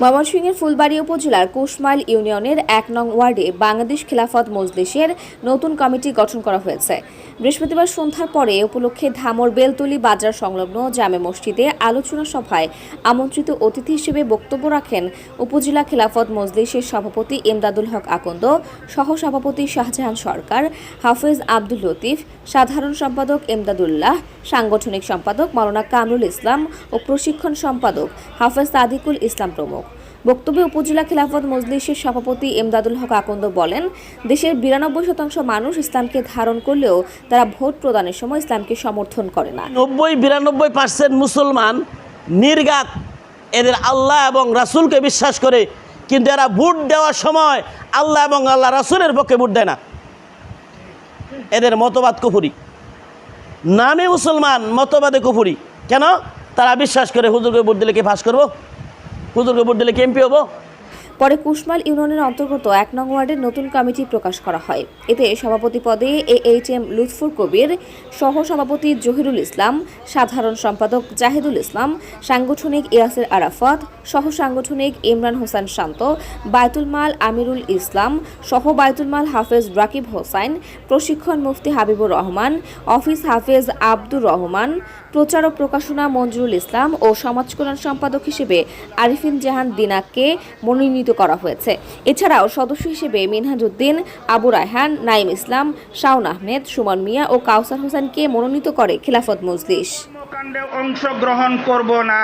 ময়মনসিংহের ফুলবাড়ী উপজেলার কুশমাইল ইউনিয়নের এক নং ওয়ার্ডে বাংলাদেশ খিলাফত মজলিসের নতুন কমিটি গঠন করা হয়েছে। বৃহস্পতিবার সন্ধ্যার পরে উপলক্ষে ধামর বেলতলি বাজার সংলগ্ন জামে মসজিদে আলোচনা সভায় আমন্ত্রিত অতিথি হিসেবে বক্তব্য রাখেন উপজেলা খিলাফত মজলিসের সভাপতি ইমদাদুল হক আকন্দ সহ সভাপতি শাহজাহান সরকার, হাফেজ আব্দুল লতিফ, সাধারণ সম্পাদক ইমদাদুল্লাহ, সাংগঠনিক সম্পাদক মাওলানা কামরুল ইসলাম ও প্রশিক্ষণ সম্পাদক হাফেজ সাদিকুল ইসলাম প্রমুখ। বক্তব্যে উপজেলা খিলাফত মজলিসের সভাপতি এমদাদুল হক আকন্দ বলেন, দেশের বিরানব্বই শতাংশ মানুষ ইসলামকে ধারণ করলেও তারা ভোট প্রদানের সময় ইসলামকে সমর্থন করে না। নব্বই, বিরানব্বই পার্সেন্ট মুসলমান নির্গাত এদের আল্লাহ এবং রাসূলকে বিশ্বাস করে, কিন্তু এরা ভোট দেওয়ার সময় আল্লাহ এবং আল্লাহ রাসূলের পক্ষে ভোট দেয় না। এদের মতবাদ কুফুরি। নামে মুসলমান মতবাদে কুফুরি। কেন? তারা বিশ্বাস করে, হুজুরকে ভোট দিলে কি ফাঁস করব? হুজুরকে ভোট দিলে কি এমপি হব পরে কুশমাল ইউনিয়নের অন্তর্গত এক নং ওয়ার্ডের নতুন কমিটি প্রকাশ করা হয়। এতে সভাপতি পদে A H M Lutfur Kabir সহ সভাপতি জহিরুল ইসলাম, সাধারণ সম্পাদক জাহিদুল ইসলাম, সাংগঠনিক ইয়াসের আরাফাত সহ সাংগঠনিক ইমরান হোসেন শান্ত বায়তুল মাল আমিরুল ইসলাম সহ বায়তুল মাল হাফেজ রাকিব হোসাইন প্রশিক্ষণ মুফতি হাবিবুর রহমান, অফিস হাফেজ আব্দুর রহমান, প্রচার ও প্রকাশনা মঞ্জুরুল ইসলাম ও সমাজ কল্যাণ সম্পাদক হিসেবে আরিফিন জাহান দিনাককে মনোনীত করা হয়েছে। এছাড়াও সদস্য হিসেবে মিনহাজুদ্দিন আবু রায়হান নাইম ইসলাম, শাওন আহমেদ, সুমন মিয়া ও কাউসার হোসেনকে মনোনীত করে খিলাফত মজলিস। অংশগ্রহণ করব না।